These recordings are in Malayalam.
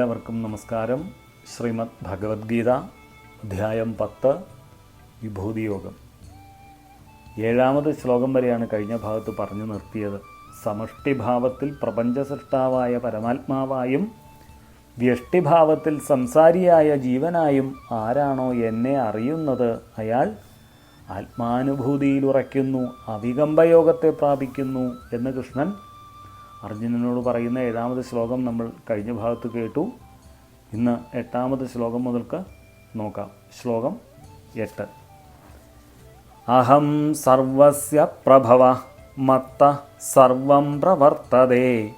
എല്ലാവർക്കും നമസ്കാരം. ശ്രീമദ് ഭഗവത്ഗീത അധ്യായം പത്ത് വിഭൂതിയോഗം. ഏഴാമത് ശ്ലോകം വരെയാണ് കഴിഞ്ഞ ഭാഗത്ത് പറഞ്ഞു നിർത്തിയത്. സമഷ്ടിഭാവത്തിൽ പ്രപഞ്ചസൃഷ്ടാവായ പരമാത്മാവായും വ്യഷ്ടിഭാവത്തിൽ സംസാരിയായ ജീവനായും ആരാണോ എന്നെ അറിയുന്നത്? അയാൾ ആത്മാനുഭൂതിയിലുറയ്ക്കുന്നു അവികമ്പയോഗത്തെ പ്രാപിക്കുന്നു എന്ന് കൃഷ്ണൻ അർജുനനോട് പറയുന്ന ഏഴാമത് ശ്ലോകം നമ്മൾ കഴിഞ്ഞ ഭാഗത്ത് കേട്ടു. ഇന്ന് എട്ടാമത് ശ്ലോകം മുതൽക്ക് നോക്കാം. ശ്ലോകം എട്ട്. അഹം സർവസ്യ പ്രഭവ മത്ത സർവം പ്രവർത്തതേ.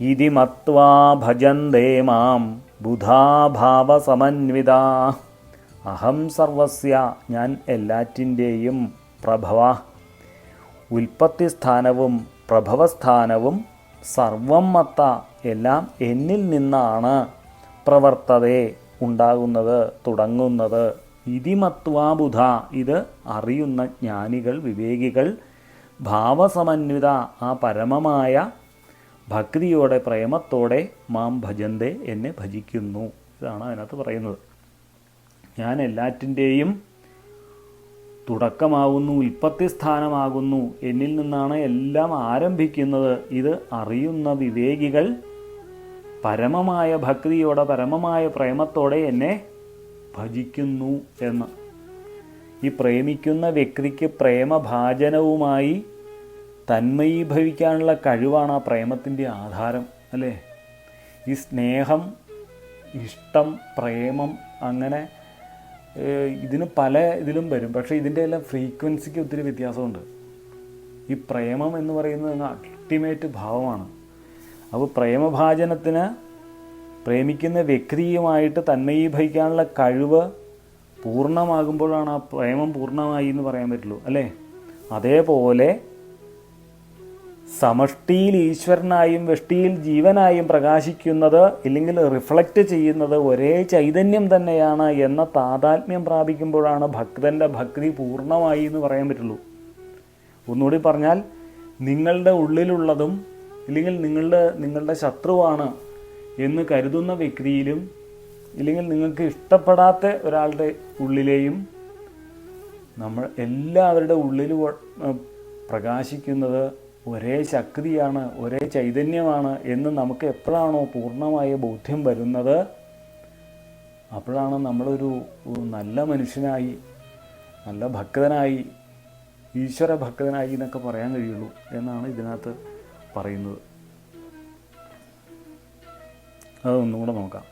ഇതി മത്വാ ഭജന്തേ മാം ബുധാഭാവസമന്വിത അഹം സർവസ്യ ഞാൻ എല്ലാറ്റിന്റെയും പ്രഭവ. ഉൽപ്പത്തിസ്ഥാനവും പ്രഭവസ്ഥാനവും സർവം മത്ത എല്ലാം എന്നിൽ നിന്നാണ് പ്രവർത്തതേ ഉണ്ടാകുന്നത് തുടങ്ങുന്നത്. ഇതിമത്വാബുധ ഇത് അറിയുന്ന ജ്ഞാനികൾ വിവേകികൾ ഭാവസമന്വിത ആ പരമമായ ഭക്തിയോടെ പ്രേമത്തോടെ മാം ഭജന്തേ എന്നെ ഭജിക്കുന്നു. ഇതാണ് അതിനകത്ത് പറയുന്നത്. ഞാൻ എല്ലാറ്റിന്റെയും തുടക്കമാകുന്നു ഉൽപ്പത്തി സ്ഥാനമാകുന്നു എന്നിൽ നിന്നാണ് എല്ലാം ആരംഭിക്കുന്നത്. ഇത് അറിയുന്ന വിവേകികൾ പരമമായ ഭക്തിയോടെ പരമമായ പ്രേമത്തോടെ എന്നെ ഭജിക്കുന്നു എന്ന്. ഈ പ്രേമിക്കുന്ന വ്യക്തിക്ക് പ്രേമഭാജനവുമായി തന്മയീഭവിക്കാനുള്ള കഴിവാണ് ആ പ്രേമത്തിന്റെ ആധാരം അല്ലേ? ഈ സ്നേഹം ഇഷ്ടം പ്രേമം അങ്ങനെ ഇതിന് പല ഇതിലും വരും. പക്ഷേ ഇതിന്റെ എല്ലാം ഫ്രീക്വൻസിക്ക് ഒത്തിരി വ്യത്യാസമുണ്ട്. ഈ പ്രേമം എന്ന് പറയുന്നത് അൾട്ടിമേറ്റ് ഭാവമാണ്. അപ്പോൾ പ്രേമഭാജനത്തിന് പ്രേമിക്കുന്ന വ്യക്തിയുമായിട്ട് തന്മയീഭവിക്കാനുള്ള കഴിവ് പൂർണമാകുമ്പോഴാണ് ആ പ്രേമം പൂർണമായി എന്ന് പറയാൻ പറ്റുള്ളൂ അല്ലേ? അതേപോലെ സമഷ്ടിയിൽ ഈശ്വരനായും വെഷ്ടിയിൽ ജീവനായും പ്രകാശിക്കുന്നത് ഇല്ലെങ്കിൽ റിഫ്ലക്റ്റ് ചെയ്യുന്നത് ഒരേ ചൈതന്യം തന്നെയാണ് എന്ന താതാത്മ്യം പ്രാപിക്കുമ്പോഴാണ് ഭക്തന്റെ ഭക്തി പൂർണമായി എന്ന് പറയാൻ പറ്റുള്ളൂ. ഒന്നുകൂടി പറഞ്ഞാൽ നിങ്ങളുടെ ഉള്ളിലുള്ളതും ഇല്ലെങ്കിൽ നിങ്ങളുടെ നിങ്ങളുടെ ശത്രുവാണ് എന്ന് കരുതുന്ന വ്യക്തിയിലും ഇല്ലെങ്കിൽ നിങ്ങൾക്ക് ഇഷ്ടപ്പെടാത്ത ഒരാളുടെ ഉള്ളിലെയും നമ്മൾ എല്ലാവരുടെ ഉള്ളിൽ പ്രകാശിക്കുന്നത് ഒരേ ശക്തിയാണ് ഒരേ ചൈതന്യമാണ് എന്ന് നമുക്ക് എപ്പോഴാണോ പൂർണമായ ബോധ്യം വരുന്നത് അപ്പോഴാണ് നമ്മളൊരു നല്ല മനുഷ്യനായി നല്ല ഭക്തനായി ഈശ്വര ഭക്തനായി എന്നൊക്കെ പറയാൻ കഴിയുള്ളൂ എന്നാണ് ഇതിനകത്ത് പറയുന്നത്. അതൊന്നുകൂടെ നോക്കാം.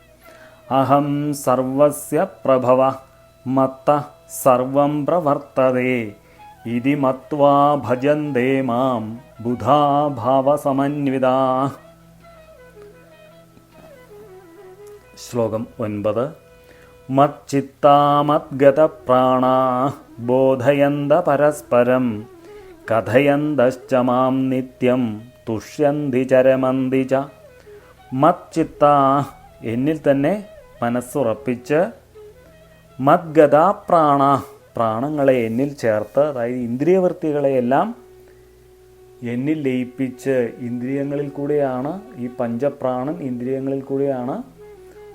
അഹം സർവസ്യ പ്രഭവ മത്ത സർവം പ്രവർത്തതേ. ഇതി മത്വാ ഭജന്തേ മാം ബുധാഭാവസമന്വിതാ ശ്ലോകം ഒൻപത്. മച്ചിത്താമദ്ഗതപ്രാണാ ബോധയന്ത പരസ്പരം കഥയന്തശ്ച മാം നിത്യം തുഷ്യന്തി ചരമന്തി ച. മച്ചിത്ത എന്നിൽ തന്നെ മനസ്സുറപ്പിച്ച് മദ്ഗതാ പ്രാണ പ്രാണങ്ങളെ എന്നിൽ ചേർത്ത് അതായത് ഇന്ദ്രിയവൃത്തികളെയെല്ലാം എന്നിൽ ലയിപ്പിച്ച് ഇന്ദ്രിയങ്ങളിൽ കൂടെയാണ് ഈ പഞ്ചപ്രാണൻ ഇന്ദ്രിയങ്ങളിൽ കൂടെയാണ്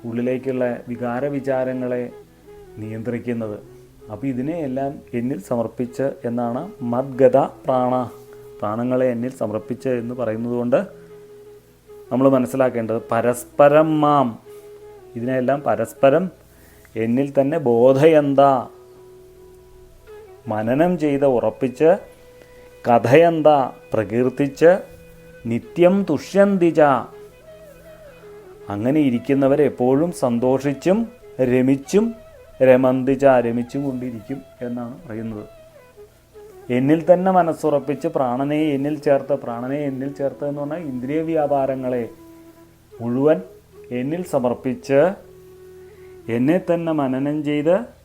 ഉള്ളിലേക്കുള്ള വികാര വിചാരങ്ങളെ നിയന്ത്രിക്കുന്നത്. അപ്പോൾ ഇതിനെ എല്ലാം എന്നിൽ സമർപ്പിച്ച് എന്നാണ് മദ്ഗത പ്രാണ പ്രാണങ്ങളെ എന്നിൽ സമർപ്പിച്ച് എന്ന് പറയുന്നത് കൊണ്ട് നമ്മൾ മനസ്സിലാക്കേണ്ടത് പരസ്പരം മാം. ഇതിനെല്ലാം പരസ്പരം എന്നിൽ തന്നെ ബോധയന്ത. മനനം ചെയ്ത് ഉറപ്പിച്ച് കഥയന്ത പ്രകീർത്തിച്ച് നിത്യം തുഷ്യന്തിച്ച അങ്ങനെ ഇരിക്കുന്നവർ എപ്പോഴും സന്തോഷിച്ചും രമിച്ചും രമന്തിച്ച രമിച്ചും കൊണ്ടിരിക്കും എന്നാണ് പറയുന്നത്. എന്നിൽ തന്നെ മനസ്സുറപ്പിച്ച് പ്രാണനെ എന്നിൽ ചേർത്ത് പ്രാണനെ എന്നിൽ ചേർത്ത് എന്ന് പറഞ്ഞാൽ ഇന്ദ്രിയ വ്യാപാരങ്ങളെ മുഴുവൻ എന്നിൽ സമർപ്പിച്ച് എന്നെ തന്നെ മനനം ചെയ്ത്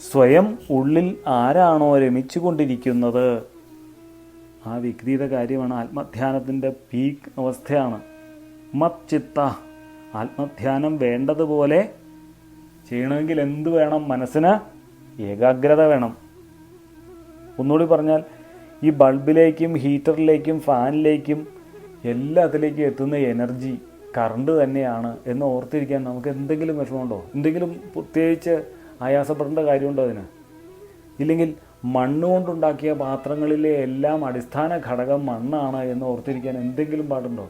സ്വയം ഉള്ളിൽ ആരാണോ രമിച്ചുകൊണ്ടിരിക്കുന്നത്? ആ വ്യക്തിയുടെ കാര്യമാണ് ആത്മധ്യാനത്തിന്റെ പീക്ക് അവസ്ഥയാണ്. മച്ചിത്ത ആത്മധ്യാനം വേണ്ടതുപോലെ ചെയ്യണമെങ്കിൽ എന്ത് വേണം? മനസ്സിന് ഏകാഗ്രത വേണം. ഒന്നുകൂടി പറഞ്ഞാൽ ഈ ബൾബിലേക്കും ഹീറ്ററിലേക്കും ഫാനിലേക്കും എല്ലാത്തിലേക്കും എത്തുന്ന എനർജി കറണ്ട് തന്നെയാണ് എന്ന് ഓർത്തിരിക്കാൻ നമുക്ക് എന്തെങ്കിലും വിഷമമുണ്ടോ? എന്തെങ്കിലും പ്രത്യേകിച്ച് ആയാസപ്പെടേണ്ട കാര്യമുണ്ടോ അതിന്? ഇല്ലെങ്കിൽ മണ്ണുകൊണ്ടുണ്ടാക്കിയ പാത്രങ്ങളിലെ എല്ലാം അടിസ്ഥാന ഘടകം മണ്ണാണ് എന്ന് ഓർത്തിരിക്കാൻ എന്തെങ്കിലും പാടുണ്ടോ?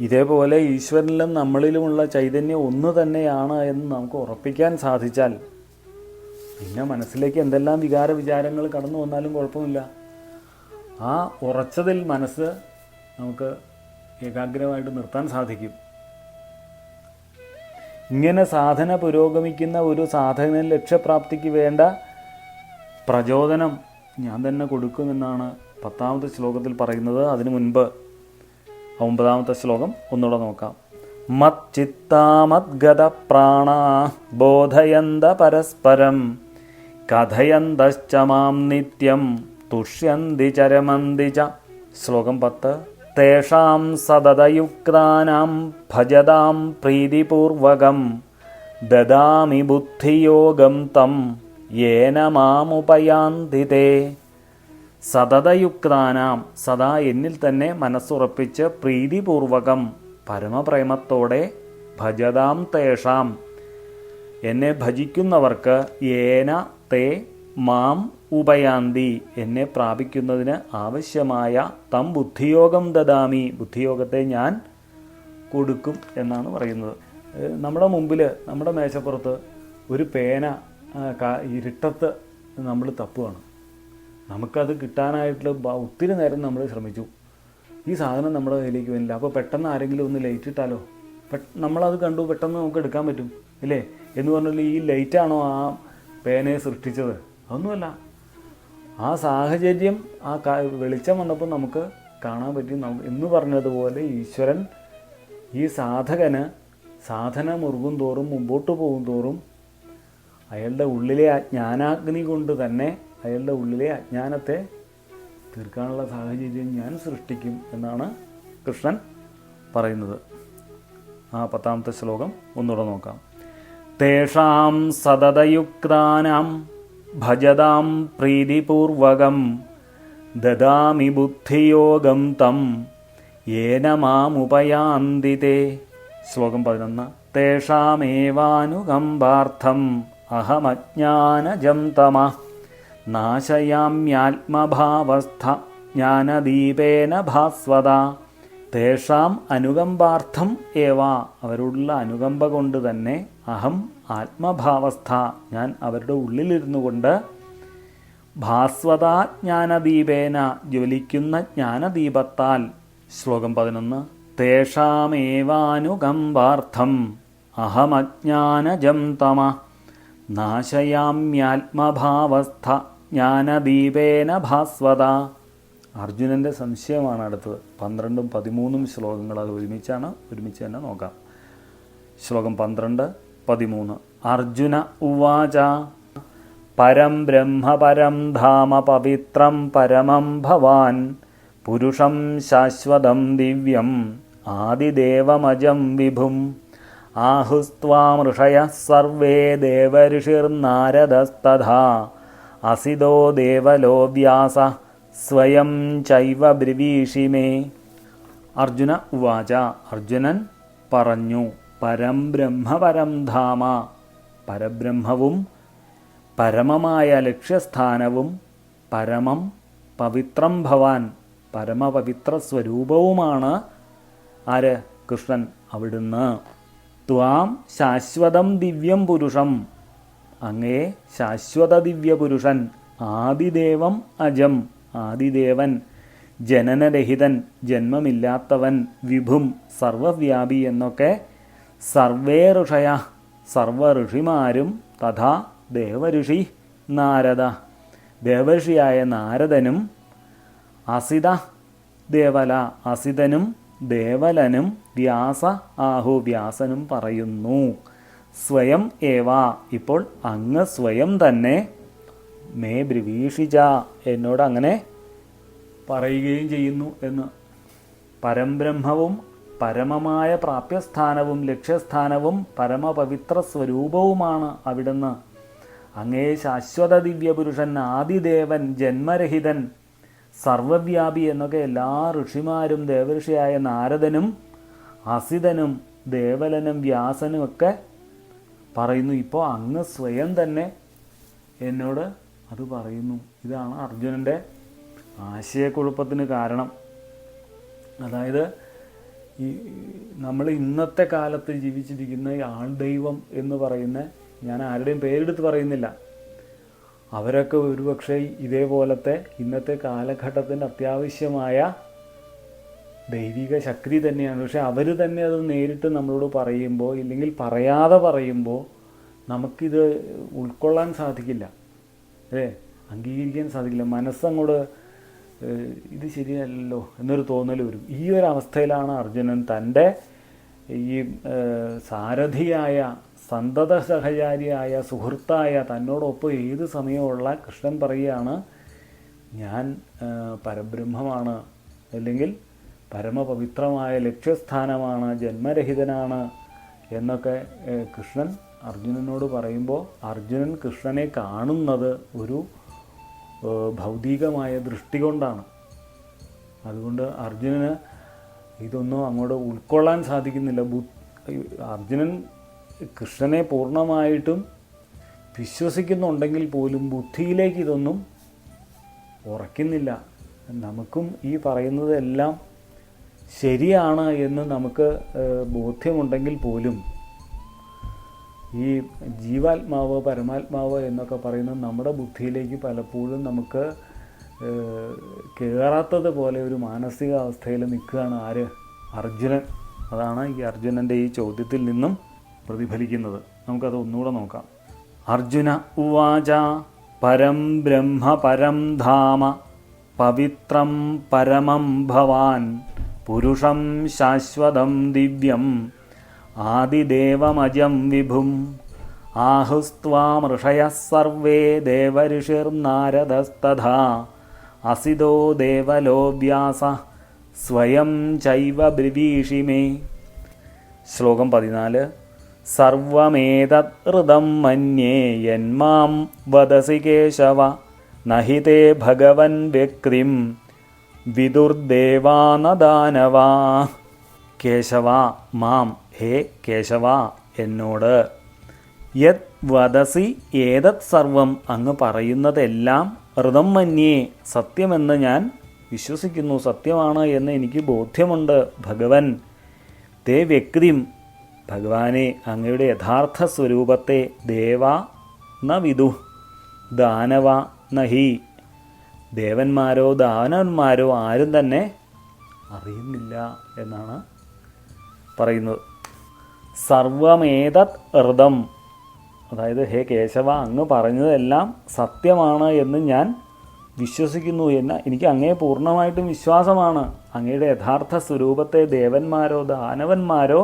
ഇതേപോലെ ഈശ്വരനിലും നമ്മളിലുമുള്ള ചൈതന്യം ഒന്ന് തന്നെയാണ് എന്ന് നമുക്ക് ഉറപ്പിക്കാൻ സാധിച്ചാൽ പിന്നെ മനസ്സിലേക്ക് എന്തെല്ലാം വികാര വിചാരങ്ങൾ കടന്നു വന്നാലും കുഴപ്പമില്ല. ആ ഉറച്ചതിൽ മനസ്സ് നമുക്ക് ഏകാഗ്രമായിട്ട് നിർത്താൻ സാധിക്കും. ഇങ്ങനെ സാധന പുരോഗമിക്കുന്ന ഒരു സാധന ലക്ഷ്യപ്രാപ്തിക്ക് വേണ്ട പ്രചോദനം ഞാൻ തന്നെ കൊടുക്കുമെന്നാണ് പത്താമത്തെ ശ്ലോകത്തിൽ പറയുന്നത്. അതിനു മുൻപ് ഒമ്പതാമത്തെ ശ്ലോകം ഒന്നുകൂടെ നോക്കാം. മച്ചിത്താമദ്ഗത പ്രാണ ബോധയന്ത പരസ്പരം കഥയന്തശ്ച മാം നിത്യം തുഷ്യന്തി ചരമന്തി ച. ശ്ലോകം പത്ത്. തേഷാം സതതയുക്താനാം ഭജതാം പ്രീതിപൂർവകം ദദാമി ബുദ്ധിയോഗം തം യേന മാമുപയാന്തിതേ സതതയുക്താനാം സദാ എന്നിൽ തന്നെ മനസ്സുറപ്പിച്ച് പ്രീതിപൂർവകം പരമപ്രേമത്തോടെ ഭജതാം തേഷാം. എന്നെ ഭജിക്കുന്നവർക്ക് ഏന തേ മാം ഉപയാന്തി എന്നെ പ്രാപിക്കുന്നതിന് ആവശ്യമായ തം ബുദ്ധിയോഗം ദദാമി ബുദ്ധിയോഗത്തെ ഞാൻ കൊടുക്കും എന്നാണ് പറയുന്നത്. നമ്മുടെ മുമ്പിൽ നമ്മുടെ മേശപ്പുറത്ത് ഒരു പേന ഇരുട്ടത്ത് നമ്മൾ തപ്പുകയാണ് നമുക്കത് കിട്ടാനായിട്ടുള്ള ഒത്തിരി നേരം നമ്മൾ ശ്രമിച്ചു. ഈ സാധനം നമ്മുടെ കയ്യിലേക്ക് വരില്ല. അപ്പോൾ പെട്ടെന്ന് ആരെങ്കിലും ഒന്ന് ലൈറ്റ് ഇട്ടാലോ? നമ്മളത് കണ്ടു പെട്ടെന്ന് നമുക്ക് എടുക്കാൻ പറ്റും ഇല്ലേ? എന്ന് പറഞ്ഞാൽ ഈ ലൈറ്റാണോ ആ പേനയെ സൃഷ്ടിച്ചത്? അതൊന്നുമല്ല. ആ സാഹചര്യം ആ വെളിച്ചം വന്നപ്പോൾ നമുക്ക് കാണാൻ പറ്റി. എന്ന് പറഞ്ഞതുപോലെ ഈശ്വരൻ ഈ സാധകന് സാധന മുറുകും തോറും മുമ്പോട്ട് പോകും തോറും അയാളുടെ ഉള്ളിലെ അജ്ഞാനാഗ്നി ജ്ഞാനാഗ്നി കൊണ്ട് തന്നെ അയാളുടെ ഉള്ളിലെ അജ്ഞാനത്തെ തീർക്കാനുള്ള സാഹചര്യം ഞാൻ സൃഷ്ടിക്കും എന്നാണ് കൃഷ്ണൻ പറയുന്നത്. ആ പത്താമത്തെ ശ്ലോകം ഒന്നുകൂടെ നോക്കാം. തേഷാം സതതയുക്താനാം ഭജതാം പ്രീതിപൂർവകം ദദാമി ബുദ്ധിയോഗം തം യേന മാമുപയാന്തിതേ ശ്ലോകം പതിനൊന്ന്. തേഷാമേവാനുകമ്പാർത്ഥം അഹമജ്ഞാനജം തമ. നാശയാമ്യാത്മഭാവസ്ഥ ജ്ഞാനദീപേന ഭാസ്വത. തേഷാം അനുകമ്പാർത്ഥം ഏവ. അവരോടുള്ള അനുകമ്പ കൊണ്ട് തന്നെ അഹം ആത്മഭാവസ്ഥ. ഞാൻ അവരുടെ ഉള്ളിലിരുന്നു കൊണ്ട് ഭാസ്വതാജ്ഞാനദീപേന ജ്വലിക്കുന്ന ജ്ഞാനദീപത്താൽ ശ്ലോകം പതിനൊന്ന് തേഷാമേവാനുകമ്പാർത്ഥം അഹമജ്ഞാനജം തമ നാശയാമ്യാത്മഭാവസ്ഥ ജ്ഞാനദീപേന ഭാസ്വത. അർജുനന്റെ സംശയമാണ് അടുത്തത്. പന്ത്രണ്ടും പതിമൂന്നും ശ്ലോകങ്ങൾ അത് ഒരുമിച്ചാണ് ഒരുമിച്ച് തന്നെ നോക്കാം. ശ്ലോകം പന്ത്രണ്ട് പതിമൂന്ന്. അർജുന ഉവാച പരം ബ്രഹ്മ പരം ധാമ പവിത്രം പരമം ഭവാൻ പുരുഷം ശാശ്വതം ദിവ്യം ആദിദേവമജം വിഭും ആഹുസ്വാമൃഷയ സർവേ ദേവഋഷിർനാരദസ്തഥാ അസിതോ ദേവലോ വ്യാസ സ്വയം ചൈവ ബ്രിവീഷിമേ അർജുന ഉവാച അർജുനൻ പറഞ്ഞു പരം ബ്രഹ്മപരം ധാമ. പരബ്രഹ്മവും പരമമായ ലക്ഷ്യസ്ഥാനവും പരമം പവിത്രം ഭവാൻ പരമപവിത്ര സ്വരൂപവുമാണ്. ആര്? കൃഷ്ണൻ. അവിടുന്ന്. ത്വാം ശാശ്വതം ദിവ്യം പുരുഷം. അങ്ങേ ശാശ്വത ദിവ്യപുരുഷൻ ആദിദേവം അജം ആദിദേവൻ ജനനരഹിതൻ ജന്മമില്ലാത്തവൻ വിഭും സർവവ്യാപി എന്നൊക്കെ സർവേ ഋഷയ സർവ ഋഷിമാരും തഥാ ദേവഋഷി നാരദ. ദേവഋഷിയായ നാരദനും അസിത ദേവല അസിതനും ദേവലനും വ്യാസ ആഹു വ്യാസനും പറയുന്നു. സ്വയം ഏവ. ഇപ്പോൾ അങ്ങ് സ്വയം തന്നെ മേ ബ്രവീഷിച്ച എന്നോട് അങ്ങനെ പറയുകയും ചെയ്യുന്നു എന്ന്. പരംബ്രഹ്മവും പരമമായ പ്രാപ്യസ്ഥാനവും ലക്ഷ്യസ്ഥാനവും പരമപവിത്ര സ്വരൂപവുമാണ് അവിടുന്ന്. അങ്ങേ ശാശ്വത ദിവ്യപുരുഷൻ ആദിദേവൻ ജന്മരഹിതൻ സർവവ്യാപി എന്നൊക്കെ എല്ലാ ഋഷിമാരും ദേവഋഷിയായ നാരദനും അസിതനും ദേവലനും വ്യാസനും ഒക്കെ പറയുന്നു ഇപ്പോൾ അങ്ങ് സ്വയം തന്നെ എന്നോട് അത് പറയുന്നു. ഇതാണ് അർജുനന്റെ ആശയക്കുഴപ്പത്തിന് കാരണം. അതായത് ഈ നമ്മൾ ഇന്നത്തെ കാലത്ത് ജീവിച്ചിരിക്കുന്ന ഈ ആൾദൈവം എന്ന് പറയുന്ന ഞാൻ ആരുടെയും പേരെടുത്ത് പറയുന്നില്ല. അവരൊക്കെ ഒരുപക്ഷെ ഇതേപോലത്തെ ഇന്നത്തെ കാലഘട്ടത്തിന് അത്യാവശ്യമായ ദൈവിക ശക്തി തന്നെയാണ്. പക്ഷെ അവർ തന്നെ അത് നേരിട്ട് നമ്മളോട് പറയുമ്പോൾ ഇല്ലെങ്കിൽ പറയാതെ പറയുമ്പോൾ നമുക്കിത് ഉൾക്കൊള്ളാൻ സാധിക്കില്ല. അല്ലേ? അംഗീകരിക്കാൻ സാധിക്കില്ല. മനസ്സങ്ങോട്ട് ഇത് ശരിയല്ലല്ലോ എന്നൊരു തോന്നൽ വരും. ഈ ഒരു അവസ്ഥയിലാണ് അർജുനൻ തന്റെ ഈ സാരഥിയായ സന്തത സഹചാരിയായ സുഹൃത്തായ തന്നോടൊപ്പം ഏത് സമയമുള്ള കൃഷ്ണൻ പറയുകയാണ് ഞാൻ പരബ്രഹ്മമാണ് അല്ലെങ്കിൽ പരമപവിത്രമായ ലക്ഷ്യസ്ഥാനമാണ് ജന്മരഹിതനാണ് എന്നൊക്കെ കൃഷ്ണൻ അർജുനനോട് പറയുമ്പോൾ അർജുനൻ കൃഷ്ണനെ കാണുന്നത് ഒരു ഭൗതികമായ ദൃഷ്ടി കൊണ്ടാണ് അതുകൊണ്ട് അർജുനന് ഇതൊന്നും അങ്ങോട്ട് ഉൾക്കൊള്ളാൻ സാധിക്കുന്നില്ല. ബു അർജുനൻ കൃഷ്ണനെ പൂർണമായിട്ടും വിശ്വസിക്കുന്നുണ്ടെങ്കിൽ പോലും ബുദ്ധിയിലേക്ക് ഇതൊന്നും ഉറയ്ക്കുന്നില്ല. നമുക്കും ഈ പറയുന്നതെല്ലാം ശരിയാണ് എന്ന് നമുക്ക് ബോധ്യമുണ്ടെങ്കിൽ പോലും ഈ ജീവാത്മാവ് പരമാത്മാവ് എന്നൊക്കെ പറയുന്നത് നമ്മുടെ ബുദ്ധിയിലേക്ക് പലപ്പോഴും നമുക്ക് കയറാത്തത് പോലെ ഒരു മാനസികാവസ്ഥയിൽ നിൽക്കുകയാണ് ആര്? അർജുനൻ. അതാണ് ഈ അർജുനന്റെ ഈ ചോദ്യത്തിൽ നിന്നും പ്രതിഫലിക്കുന്നത്. നമുക്കത് ഒന്നുകൂടെ നോക്കാം. അർജുന ഉവാച പരം ബ്രഹ്മ പരം ധാമ പവിത്രം പരമം ഭവാൻ പുരുഷം ശാശ്വതം ദിവ്യം ആദിദേവമജം വിഭും. ആഹുസ്ത്വാമൃഷയः സർവേ ദേവഋഷിർനാരദസ്തഥാ അസിതോ ദേവലോ വ്യാസ സ്വയം ചൈവ ബ്രിവീഷി മേ. ശ്ലോകം പതിനാല്. സർവമേതത് മന്യേ യന്മാം വദസി കേശവ. നഹിതേ ഭഗവൻ വ്യക്തിം വിദുർദേവാനദാനവാ. കേശവ മാം. ഹേ കേശവ എന്നോട് യത് വദസി ഏതത് സർവം അങ്ങ് പറയുന്നതെല്ലാം ഹൃദം മന്യേ സത്യമെന്ന് ഞാൻ വിശ്വസിക്കുന്നു സത്യമാണ് എന്ന് എനിക്ക് ബോധ്യമുണ്ട് ഭഗവൻ. തേ വ്യക്തിം ഭഗവാനെ അങ്ങയുടെ യഥാർത്ഥ സ്വരൂപത്തെ ദേവ ന വിദു ദാനവ നഹി. ദേവന്മാരോ ദാനവന്മാരോ ആരും തന്നെ അറിയുന്നില്ല എന്നാണ് പറയുന്നത്. സർവമേതത് ഹൃദം അതായത് ഹേ കേശവ അങ്ങ് പറഞ്ഞതെല്ലാം സത്യമാണ് എന്ന് ഞാൻ വിശ്വസിക്കുന്നു എന്ന എനിക്ക് അങ്ങേ പൂർണമായിട്ടും വിശ്വാസമാണ്. അങ്ങയുടെ യഥാർത്ഥ സ്വരൂപത്തെ ദേവന്മാരോ ദാനവന്മാരോ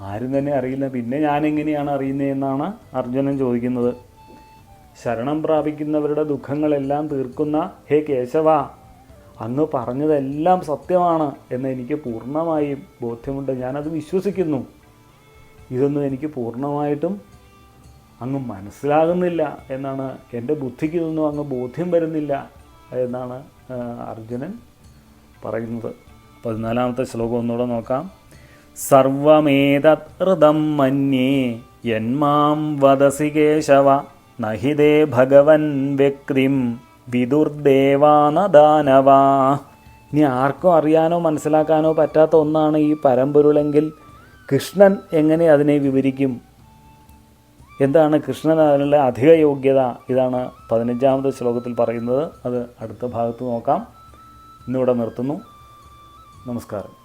ആരും തന്നെ അറിയില്ല. പിന്നെ ഞാൻ എങ്ങനെയാണ് അറിയുന്നതെന്നാണ് അർജുനൻ ചോദിക്കുന്നത്. ശരണം പ്രാപിക്കുന്നവരുടെ ദുഃഖങ്ങളെല്ലാം തീർക്കുന്ന ഹേ കേശവ അങ്ങ് പറഞ്ഞതെല്ലാം സത്യമാണ് എന്ന് എനിക്ക് പൂർണമായും ബോധ്യമുണ്ട്. ഞാനത് വിശ്വസിക്കുന്നു. ഇതൊന്നും എനിക്ക് പൂർണമായിട്ടും അങ്ങ് മനസ്സിലാകുന്നില്ല എന്നാണ് എന്റെ ബുദ്ധിക്ക് ഇതൊന്നും അങ്ങ് ബോധ്യം വരുന്നില്ല എന്നാണ് അർജുനൻ പറയുന്നത്. പതിനാലാമത്തെ ശ്ലോകം ഒന്നുകൂടെ നോക്കാം. സർവമേതത് ഹൃദം മന്യേ യന്മാം വദസി കേശവ നഹിതേ ഭഗവൻ വ്യക്തിം. വിദുർദേവാനദാനവാ. ഇനി ആർക്കും അറിയാനോ മനസ്സിലാക്കാനോ പറ്റാത്ത ഒന്നാണ് ഈ പരമ്പൊരുളെങ്കിൽ കൃഷ്ണൻ എങ്ങനെ അതിനെ വിവരിക്കും? എന്താണ് കൃഷ്ണൻ അതിനുള്ള അധിക യോഗ്യത? ഇതാണ് പതിനഞ്ചാമത്തെ ശ്ലോകത്തിൽ പറയുന്നത്. അത് അടുത്ത ഭാഗത്ത് നോക്കാം. ഇന്നിവിടെ നിർത്തുന്നു. നമസ്കാരം.